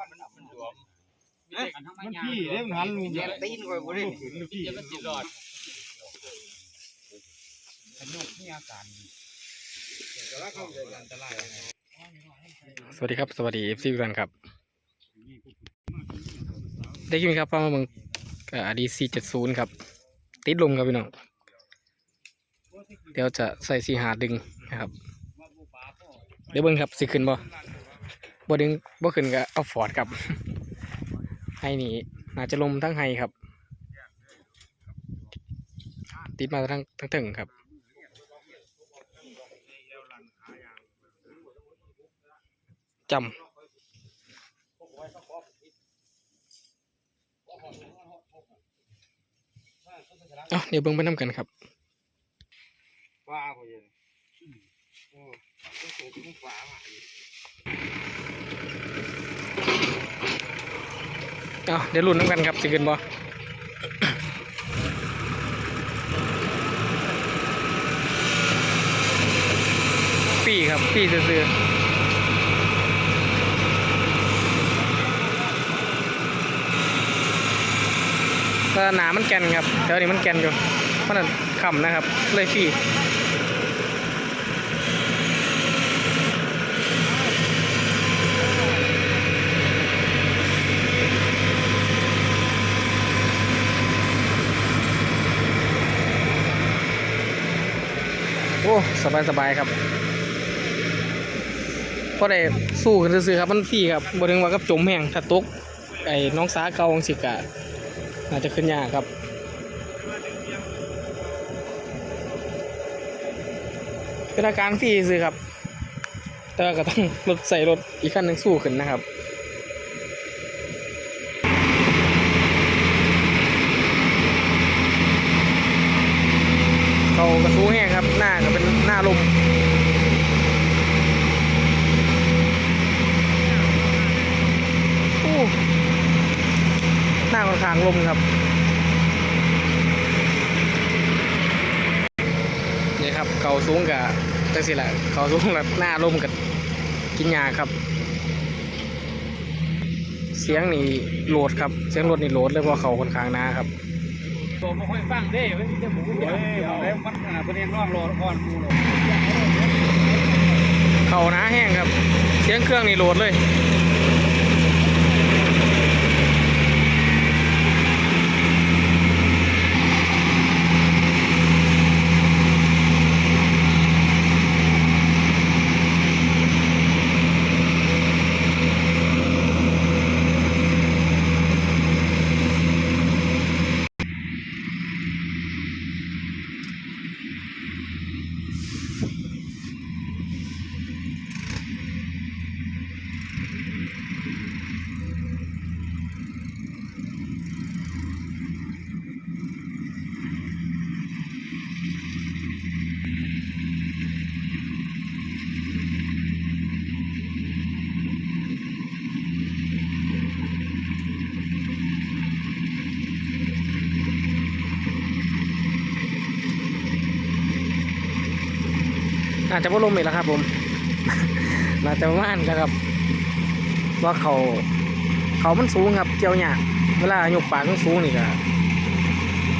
มันหลวมมันพี่เรื่องนั้นลุงเจ็บตีนก่อนบ่ได้ขืนลูกพี่เจ็บมันสิรอดเป็นโรคที่อาการสวัสดีครับ สวัสดีเอฟซีทุกท่านครับ ได้ยินไหมครับพ่อมาเมืองอดีซีเจ็ดศูนย์ครับ ติดลมครับพี่น้อง เดี๋ยวจะใส่สีหาดึงนะครับ เดี๋ยวเบิ้งครับสิขึ้นบ่ บ่ดึงบ่ขึ้นก็เอาฟอร์ดครับให้นี่น่าจะลมทั้งไฮครับ ติดมาทั้งทั้งถึงครับจำเอาเดี๋ยวเบิ่งไปน้ำกันครับฟ้าบ่ยังโอ้ต้องสูงฟ้ามา เอาเดี๋ยวลุ้นน้ำกันครับสิขึ้นบ่ปีครับปีซื่อหนามันแกนครับเดี๋ยวนี้มันแกนอยู่มันนขำนะครับ เลยปี สบายสบายๆครับพอได้สู้กันซื่อครับมันฟรีครับบนถึงว่ากับจมแห้งถ้าตกไอ้น้องสาเก่าของสิกะน่าจะขึ้นยากครับเป็นอาการฟรีซื้อครับ แต่ว่าก็ต้องรถใส่รถอีกคันหนึ่งสู้ขึ้นนะครับ เขากระสู้แห้งครับ หน้าก็เป็นหน้า ลมอู้หน้าค่อนข้างลมครับ นี่ครับ เขาสูงกับจังสิละเขาสูงแบบหน้าร่มกับกินยาครับ เสียงนี่โหลดครับ เสียงรถนี่โหลดเลยเพราะเขาค่อนข้างหนาครับ ตัวไม่ค่อยฟังเด้ไม่มีแต่หมูเดียวแล้วมันขนาดประเด็นร่องรอก่อนหมูเลยเขาหนาแห้งครับ เสียงเครื่องนี่โหลดเลย น่าจะว่าลมอีกแล้วครับ ผมน่าจะประมาณแล้วครับว่าเขาเขามันสูงครับเกี่ยวหยากเวลาหยกปากมันสูงนี่ก็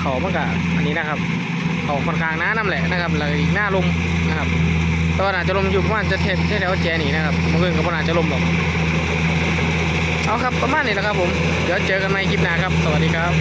เขามันก็อันนี้นะครับ เขาค่อนข้างน้าน้ำแหละนะครับเลยหน้าลมนะครับแต่ว่าอาจจะลมอยู่ประมาณจะเทศเทศแล้วแจนี่นะครับเมื่อคืนก็บ่อาจจะลมหรอกเอาครับประมาณนี้แหละครับผมเดี๋ยวเจอกันใหม่คลิปหน้าครับ สวัสดีครับ